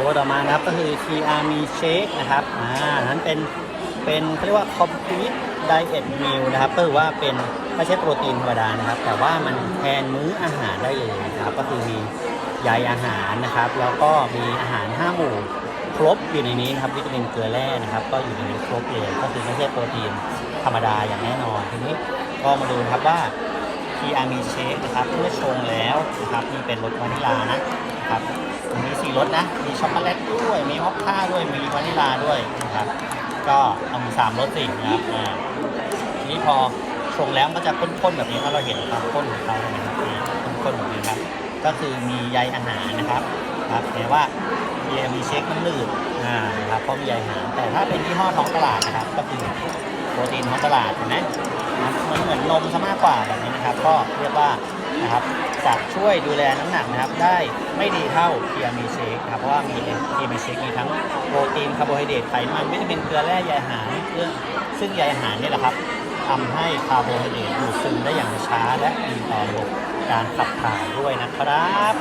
ตัวต่อมานะครับก็คือ TR m Shake นะครับอ่านั้นเป็นเป็นเขาเรียกว่า Complete Diet Meal นะครับก็คือว่าเป็นไม่ใช่โปรตีนธรรมดานะครับ แต่ว่ามันแทนมื้ออาหารได้เลยนะครับ ก็คือมีใยอาหารนะครับ แล้วก็มีอาหาร5หมู่ครบอยู่ในนี้นะครับวิตามินเกลือแร่นะครับ ก็อยู่ในนี้ครบเลยก็คือไม่ใช่โปรตีนธรรมดาอย่างแน่นอนทีนี้ก็มาดูนะครับว่า ทีอามีเชคนะครับเมื่อชงแล้วนะครับมีเป็นรสวานิลานะครับมีสี่รสนะมีช็อกโกแลตด้วยมีมอคค่าด้วยมีวานิลาด้วยนะครับก็เอามีสามรสสินะครับอ่าทีนี้พอชงแล้วมันก็จะข้นๆแบบนี้ถ้าเราเห็นความข้นของเขาเนะครับอ่าข้นๆแบบนี้ครับก็คือมีใยอาหารนะครับครับแต่ว่าทีอมีเชคมันหนืดอ่านะครับเพราะมีใยอาหารแต่ถ้าเป็นยี่ห้อท้องตลาดนะครับ ก็คือโปรตีนท้องตลาดเห็นไหมนะครันเหมือนนมซะมากกว่าแบบนี้นะ ก็เรียกว่านะครับจะช่วยดูแลน้ำหนักนะครับได้ไม่ดีเท่าเทียมีเชคครับเพราะว่ามีเทียมีเชคมีทั้งโปรตีนคาร์โบไฮเดรตไขมันวิตามินเกลือแร่ใยอาหารเรื่องซึ่งใยอาหารนี่แหละครับทำให้คาร์โบไฮเดรตดูดซึมได้อย่างช้าและดีต่อระบบการขับถ่ายด้วยนะครับ